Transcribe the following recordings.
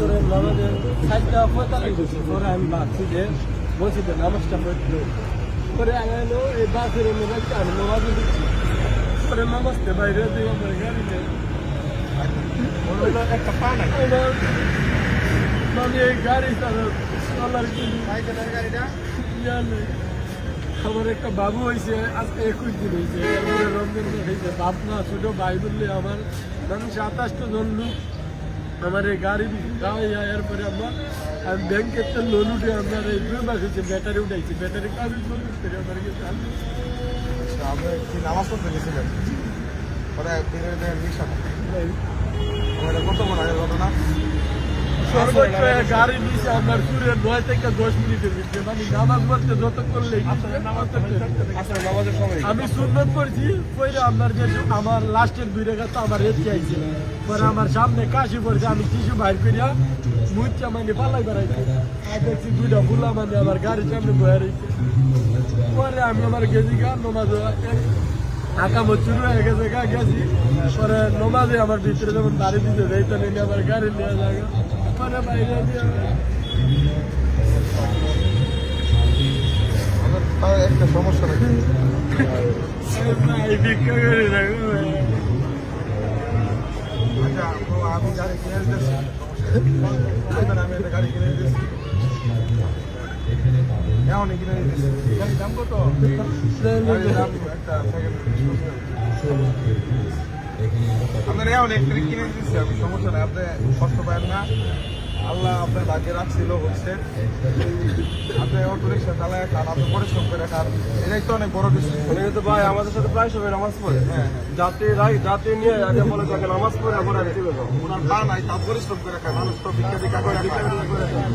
আসরে নামাজের সাতটা পঁয়তাল্লিশ হয়েছে পরে আমি ভাবছি যে মসজিদে নামাজটা পড়তে। পরে এলো এই বাসের বাচ্চা আমি নামাজে দিচ্ছি পরে নামাজতে বাইরে দিয়ে আমার গাড়িতে একটা আমার এই গাড়ি চালার একটা বাবু হয়েছে আজকে একুশ দিন হয়েছে রমজান হয়েছে বাপ না ছোট ভাই বললে আমার মানুষ জন লোক। আমার এই গাড়ি যায় এরপরে আমরা আমি ব্যাংকের তো লোন উঠে আপনার এই দুই মাস হচ্ছে ব্যাটারি উঠাইছি ব্যাটারি কাজ করে আমার কাছে আমরা কি নামাজ পড়তে গেছিলাম পরে দিনের রিক্সা কত মনে হয় ঘটনা? সর্বোচ্চ গাড়ি আপনার নয় থেকে দশ মিনিটের ভিতরে মানে নামাজ পড়তে সময় আমি সুন্নত করছি পরে আপনার যে আমার লাস্টের দুই রেখা তো আমার রেট চাইছে পরে আমার সামনে কাশি পড়ছে আমি টিসু বাইর করিয়া মুচা মানে পালাই বেড়াইছি আর দেখছি দুইটা ফুলা মানে আমার গাড়ির সামনে বয়ে রয়েছে পরে আমি আমার গেছি গা নমাজ আঁকা শুরু হয়ে গেছে গা গেছি পরে নমাজে আমার ভিতরে যখন বাড়ি দিতে যাই তো নিয়ে আমার গাড়ি নিয়ে যায় একটা সমস্যা তো আমি গাড়ি কিনে দিতেছি আমি গাড়ি কিনে দিতেছি গাড়ির দাম কত একটা আপনার এমন একটা কিনে দিচ্ছি আমি সমস্যা নাই। আপনি কষ্ট পাবেন না। আল্লাহ আপনার ভাগ্যে রাখছিল হচ্ছে। আপনি অটো রিক্সা চালায় খান আপনি পরিশ্রম করে খান। এটাই তো অনেক বড় কিছু তো ভাই আমাদের সাথে প্রায় সবাই নামাজ পড়ে। হ্যাঁ যাতে রাই যাতে নিয়ে আগে বলে তাকে নামাজ পড়ে আবার আগে চলে যাও ওনার পা নাই তা পরিশ্রম করে খায়। মানুষ তো ভিক্ষা ভিক্ষা করে ভিক্ষা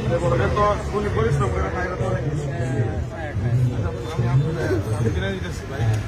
ভিক্ষা করে তো উনি পরিশ্রম করে খায় এটা তো অনেক কিছু। আমি আপনাদের আমি কিনে দিতেছি ভাই আচ্ছা,